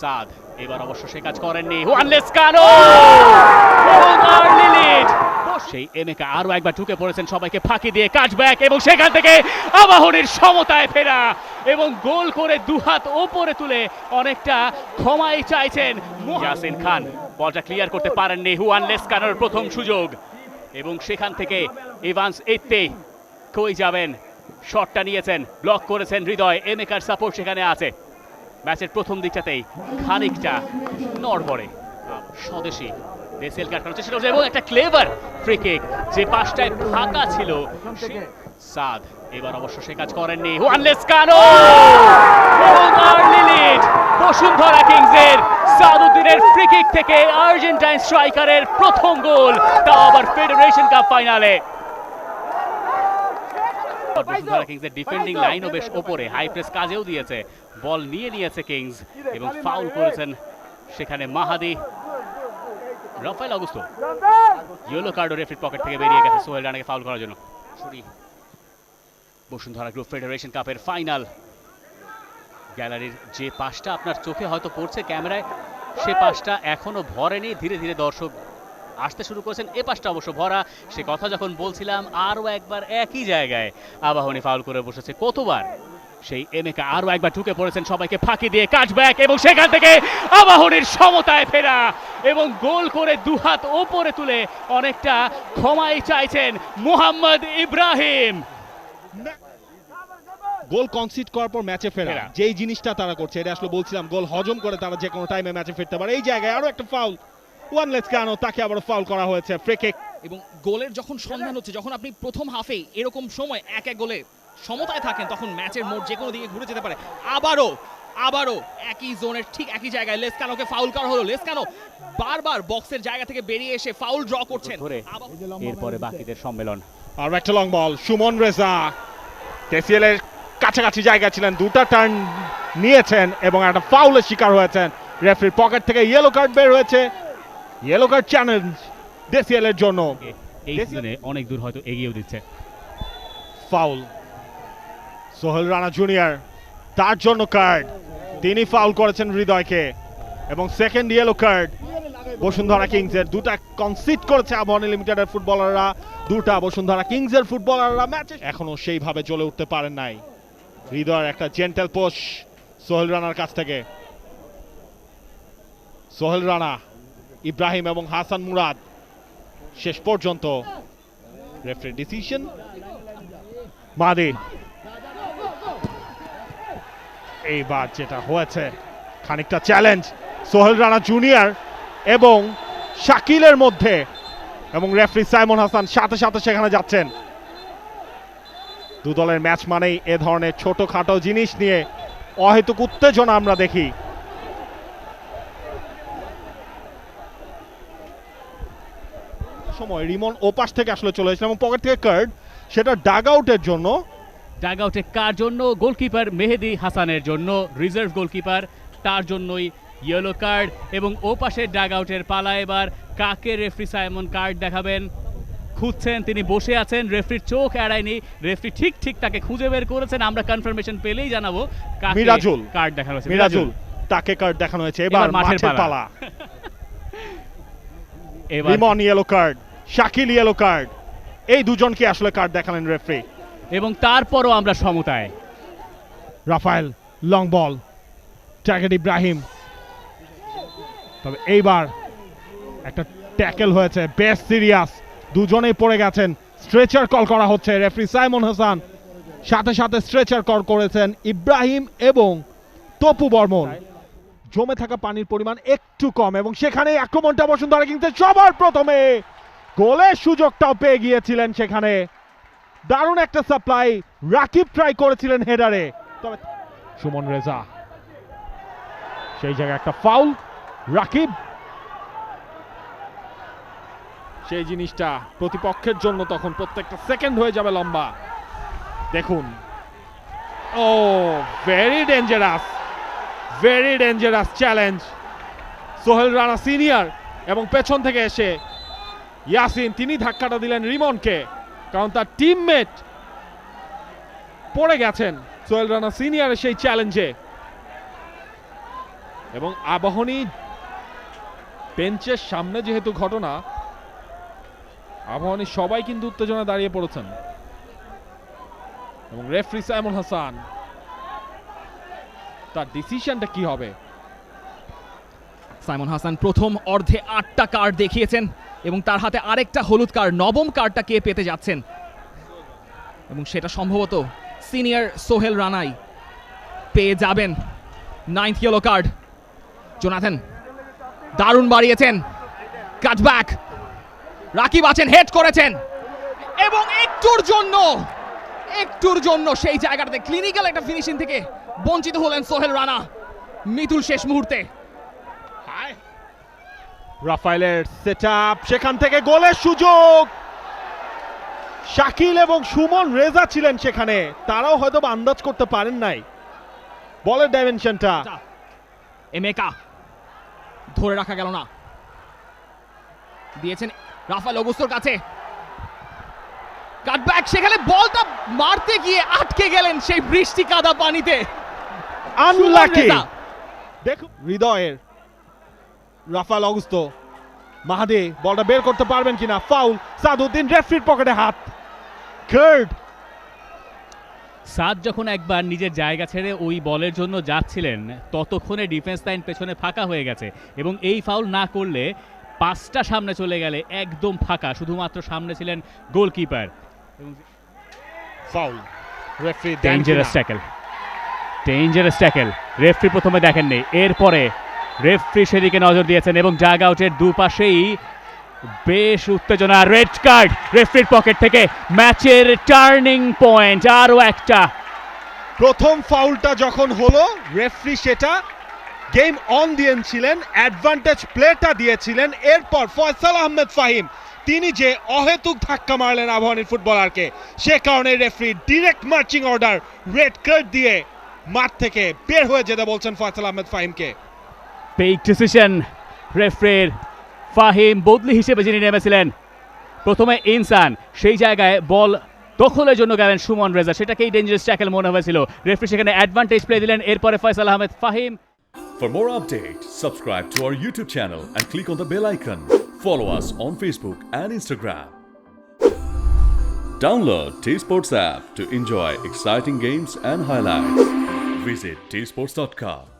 সাদ এবার অবশ্য সে কাজ করেননি। সেই এমেকা আরও একবার ঢুকে পড়েছেন সবাইকে ফাঁকি দিয়ে কাজ ব্যাক এবং সেখান থেকে আবাহনীর সমতায় ফেরা এবং গোল করে দুহাত ওপরে তুলে অনেকটা ক্ষমাই চাইছেন ইয়াসিন খান বলটা ক্লিয়ার করতে পারেননি হুয়ান লেসকানোর প্রথম সুযোগ। এবং সেখান থেকে ইভান্স এইতে কই যাবেন? শটটা নিয়েছেন ব্লক করেছেন হৃদয় এমেকার সাপোর্ট সেখানে আছে। ম্যাচের প্রথম দিকটাতেই খানিকটা নড়বড়ে। স্বদেশী দেশেল কাট করার চেষ্টা করছে এবং একটা ক্লেভার ফ্রি যে পাশটায় ফাঁকা ছিল সাদ। এবার অবশ্য সে কাজ করেননি। ওয়ান লেসকানো এবং আর্লি লিড বসুন্ধরা কিংসের সাদউদ্দিনের ফ্রি কিক থেকে আর্জেন্টাইন স্ট্রাইকারের প্রথম গোল তাও আবার ফেডারেশন কাপ ফাইনালে। কিংসের ডিফেন্ডিং লাইনও বেশ ওপরে হাই প্রেস কাজেও দিয়েছে। বল নিয়ে নিয়েছে কিংস এবং ফাউল করেছেন সেখানে মাহাদি। রাফায়েল অগুস্তো ইয়েলো কার্ডও রেফারির পকেট থেকে বেরিয়ে গেছে সোহেল রানাকে ফাউল করার জন্য। ছুরি। বসুন্ধরা গ্রুপ ফেডারেশন কাপের ফাইনাল গ্যালারির যে পাশটা আপনার চোখে হয়তো পড়ছে ক্যামেরায় সে পাশটা এখনও ভরেনি। ধীরে ধীরে দর্শক আসতে শুরু করেছেন এ পাশটা অবশ্য ভরা। সে কথা যখন বলছিলাম আরও একবার একই জায়গায় আবাহনী ফাউল করে বসেছে কতবার? সেই এমেকা আরও একবার ঢুকে পড়েছেন সবাইকে ফাঁকি দিয়ে কাজ ব্যাক এবং সেখান থেকে আবাহনীর সমতায় ফেরা এবং গোল করে দুহাত ওপরে তুলে অনেকটা ক্ষমাই চাইছেন মোহাম্মদ ইব্রাহিম। গোল কনসিড করার পর ম্যাচে ফেরা। ফেরা। যেই জিনিসটা তারা করছে এটা আসলে বলছিলাম গোল হজম করে তারা যে কোনো টাইমে ম্যাচে ফিরতে পারে। এই জায়গায় আরও একটা ফাউল ওয়ান লেটস কেন তাকে আবার ফাউল করা হয়েছে ফ্রি কিক এবং গোলের যখন সন্ধান হচ্ছে যখন আপনি প্রথম হাফে এরকম সময় এক এক গোলে সমতায় থাকেন তখন ম্যাচের মোড় যে কোনো দিকে ঘুরে যেতে পারে। আবারও আবারও একই জোনের ঠিক একই জায়গায় লেসকানোকে ফাউল করা হলো। লেসকানো বারবার বক্সের জায়গা থেকে বেরিয়ে এসে ফাউল ড্র করছেন। ধরে এরপরে বাকিদের সম্মেলন। আর একটা long ball Sumon Reza. KCL এর কাছাকাছি জায়গা ছিলেন দুটা টার্ন নিয়েছেন এবং একটা ফাউলের শিকার হয়েছেন। রেফারির পকেট থেকে ইয়েলো কার্ড বের হয়েছে। ইয়েলো কার্ড চ্যালেঞ্জ দেসিএল এর জন্য এই সিজনে অনেক দূর হয়তো এগিয়েও দিচ্ছে। ফাউল সোহেল রানা জুনিয়র তার জন্য কার্ড তিনি ফাউল করেছেন হৃদয়কে। এবং সেকেন্ড ইয়েলো কার্ড বসুন্ধরা কিংসের দুটা কনসিড করেছে আবহানী লিমিটেডের ফুটবলাররা দুটা বসুন্ধরা কিংসের ফুটবলাররা ম্যাচে এখনও সেইভাবে জ্বলে উঠতে পারেন নাই। হৃদয়ের একটা জেন্টেল পোষ সোহেল রানার কাছ থেকে। সোহেল রানা ইব্রাহিম এবং হাসান মুরাদ। শেষ পর্যন্ত রেফারি ডিসিশন মাদি এইবার যেটা হয়েছে, খানিকটা চ্যালেঞ্জ সোহেল রানা জুনিয়র এবং শাকিলের মধ্যে এবং রেফারি সাইমন হাসান সাথে সাথে সেখানে যাচ্ছেন। দু দলের ম্যাচ মানেই এ ধরনের ছোটখাটো জিনিস নিয়ে অহেতুক উত্তেজনা আমরা দেখি। সময় রিমন ওপাশ থেকে আসলে চলে এসেছিল এবং পকেট থেকে কার্ড সেটা ডাগ আউটের জন্য। ডাগ আউটে কার জন্য? গোলকিপার মেহেদি হাসানের জন্য। রিজার্ভ গোলকিপার তার জন্যই ইয়েলো কার্ড এবং ও পাশের ডাগ আউটের পালা এবার। কাকে রেফরি সাইমন কার্ড দেখাবেন? খুঁজছেন তিনি বসে আছেন রেফরির চোখ এড়ায়নি। রেফরি ঠিক ঠিক তাকে খুঁজে বের করেছেন আমরা কনফার্মেশন পেলেই জানাব মিরাজুল। কার্ড দেখানো হয়েছে। মিরাজুল তাকে কার্ড দেখানো হয়েছে। এবার মাঠের। পালা। এবার Rimon yellow card Shakil yellow card এই দুজনকে আসলে কার্ড দেখালেন রেফারি এবং তারপরও আমরা সমতায়। Rafael long ball tackle Ibrahim তবে এইবার একটা ট্যাকেল হয়েছে বেশ সিরিয়াস দুজনেই পড়ে গেছেন। স্ট্রেচার কল করা হচ্ছে রেফারি সাইমন হাসান। সাথে সাথে স্ট্রেচার কল করেছেন ইব্রাহিম এবং তপু বর্মন। জমে থাকা পানির পরিমাণ একটু কম এবং সেখানে আক্রমণটা বসুন্ধরা কিংসের সবার প্রথমে। গোলের সুযোগটাও পেয়ে গিয়েছিলেন সেখানে। দারুণ একটা সাপ্লাই রাকিব ট্রাই করেছিলেন হেডারে তবে সুমন রেজা, সেই জায়গায় একটা ফাউল রাকিব। সেই জিনিসটা প্রতিপক্ষের জন্য তখন প্রত্যেকটা সেকেন্ড হয়ে যাবে লম্বা। দেখুন। ও very dangerous very dangerous challenge Sohel Rana senior এবং পেছন থেকে এসে ইয়াসিন, তিনি ধাক্কাটা দিলেন রিমনকে, কারণ তার টিমমেট পড়ে গেছেন সোহেল রানা সিনিয়রের সেই চ্যালেঞ্জে এবং আবাহনী বেঞ্চের সামনে যেহেতু ঘটনা, আবাহনী সবাই কিন্তু উত্তেজনা দাঁড়িয়ে পড়েছেন। এবং রেফরি সাইমুল হাসান, তার ডিসিশনটা কি হবে? সাইমন হাসান প্রথম অর্ধে আটটা কার্ড দেখিয়েছেন। এবং তার হাতে আরেকটা হলুদ কার্ড, নবম কার্ডটা কে পেতে যাচ্ছেন? এবং সেটা সম্ভবত সিনিয়র সোহেল রানাই। পেয়ে যাবেন নাইন্থ ইয়েলো কার্ড জোনাথেন, দারুণ বাড়িয়েছেন। কাটব্যাক রাকিব আছেন, হেড করেছেন। এবং একটুর জন্য একটুর জন্য সেই জায়গাটাতে ক্লিনিক্যাল একটা ফিনিশিং থেকে বঞ্চিত হলেন সোহেল রানা। মিতুল শেষ মুহূর্তে। রাফায়েলের সেট সেখান থেকে গোলের সুযোগ। শাকিল এবং সুমন রেজা ছিলেন সেখানে। তারাও হয়তো আন্দাজ করতে পারেন নাই। বলের ডাইমেনশনটা এমেকা ধরে রাখা গেল না। দিয়েছেন রাফাল অগুস্তোর কাছে। কাটব্যাক সেখানে বলটা মারতে গিয়ে আটকে গেলেন সেই বৃষ্টি কাদা পানিতে আনলাকি। দেখুন হৃদয়ের রাফাল অগুস্তো। মাহাদি বলটা বের করতে পারবেন কিনা? ফাউল সাদউদ্দিন রেফরির পকেটে হাত। কার্ড সাদ যখন একবার নিজের জায়গা ছেড়ে ওই বলের জন্য যাচ্ছিলেন ততক্ষণে ডিফেন্স লাইন পেছনে ফাঁকা হয়ে গেছে এবং এই ফাউল না করলে পাঁচটা সামনে চলে গেলে একদম ফাঁকা শুধুমাত্র সামনে ছিলেন goalkeeper foul referee dangerous tackle dangerous tackle referee প্রথমে দেখেননি এরপরে রেফরি সেদিকে নজর দিয়েছেন এবং জাগ আউটের দুপাশেই বেশ উত্তেজনা। রেড কার্ড রেফরির পকেট থেকে ম্যাচের টার্নিং পয়েন্ট আরও একটা। প্রথম ফাউলটা যখন হলো, রেফরি সেটা গেম অন দিয়েছিলেন অ্যাডভান্টেজ প্লেটা দিয়েছিলেন, এরপর ফয়সাল আহমেদ ফাহিম, তিনি যে অহেতুক ধাক্কা মারলেন আবহাওয়ার ফুটবলারকে, সে কারণে referee direct marching order red card দিয়ে মাঠ থেকে বের হয়ে যেতে বলছেন ফয়সাল আহমেদ ফাহিমকে। পেইক ডিসিশন রেফরির ফাহিম বদলি হিসেবে যিনি নেমেছিলেন প্রথমে ইনসান সেই জায়গায় বল দখলের জন্য গেলেন সুমন রেজা সেটাকেই ডেঞ্জারাস ট্যাকেল মনে হয়েছিল রেফরি সেখানে অ্যাডভান্টেজ প্লে দিলেন এরপরে Faisal Ahmed Fahim For more updates, subscribe to our YouTube channel and click on the bell icon. Follow us on Facebook and Instagram. Download T Sports app to enjoy exciting games and highlights. Visit tsports.com.